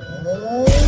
To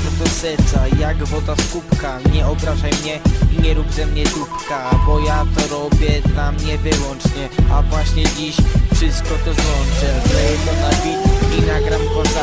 prosto z serca, jak woda z kubka. Nie obrażaj mnie i nie rób ze mnie dupka Bo ja to robię dla mnie wyłącznie. A właśnie dziś wszystko to złączę. Wleję to na beat i nagram kozacko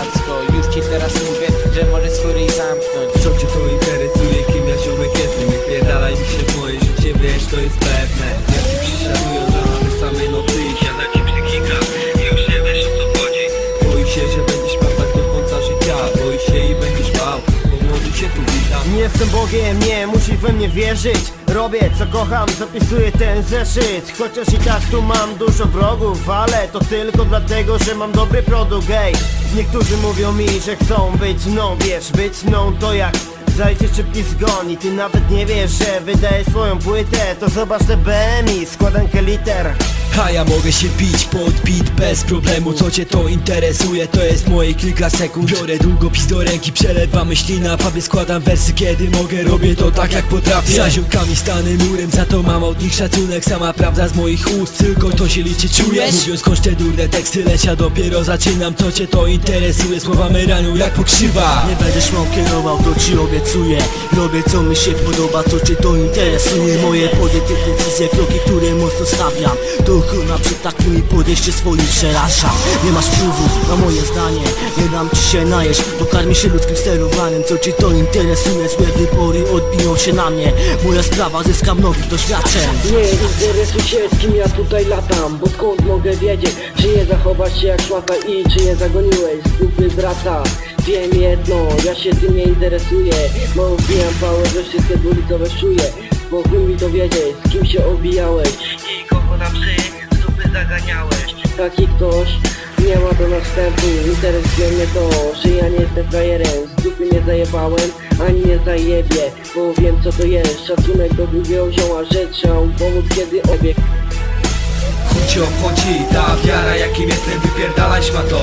cię tu witam Nie jestem Bogiem, nie musisz we mnie wierzyć. Robię co kocham, zapisuję ten zeszyt. Chociaż i tak tu mam dużo wrogów Ale to tylko dlatego, że mam dobry produkt, ej. Niektórzy mówią mi, że chcą być mną Wiesz, być mną to jak Zajcie szybki zgon. I ty nawet nie wiesz, że wydaję swoją płytę. To zobacz te BMI, składankę liter A ja mogę się bić pod beat bez problemu. Co cię to interesuje, to jest moje kilka sekund. Biorę długopis do ręki, przelewam myśli na Składam wersy kiedy mogę, robię to tak jak potrafię. Za ziomkami stanę murem, za to mam od nich szacunek. Sama prawda z moich ust, tylko to się liczy, czujesz? Mówiąc koszte durne teksty, lecz ja dopiero zaczynam. Co cię to interesuje, słowa me ranią jak pokrzywa. Nie będziesz mną kierował, to ci obiecuję. Robię co mi się podoba, co cię to interesuje. Moje podjęte decyzje, kroki, które mocno stawiam. To chyba przed takimi podejście swoim przerażam Nie masz wpływu na moje zdanie Nie dam ci się najeść, dokarmi się ludzkim sterowaniem Co cię to interesuje, złe wybory odbiją się na mnie Moja sprawa, zyskam nowych doświadczeń Nie interesuj się z kim ja tutaj latam Bo skąd mogę wiedzieć Czy nie zachować się jak szmata i czy nie zagoniłeś z dupy brata. Wiem jedno, ja się tym nie interesuję Bo wbijam pałę, że wszystkie dwulicowe szuję Bo chuj mi to wiedzieć, z kim się obijałeś zaganiałeś Taki ktoś nie ma do następu Interesuje mnie to, że ja nie jestem frajerem. Z dupy nie zajebałem, ani nie zajebie Bo wiem co to jest, szacunek do drugiego zioła Że trzeba pomóc kiedy obieg Chuj cię obchodzi ta wiara jakim jestem wypierdalaj to.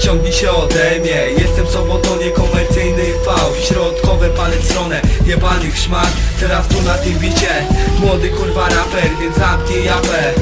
Ciągnij się ode mnie Jestem sobą to niekomercyjny fał Środkowe palec stronę jebanych szmat. Teraz tu na tym bicie. Młody kurwa raper, więc zamknij japę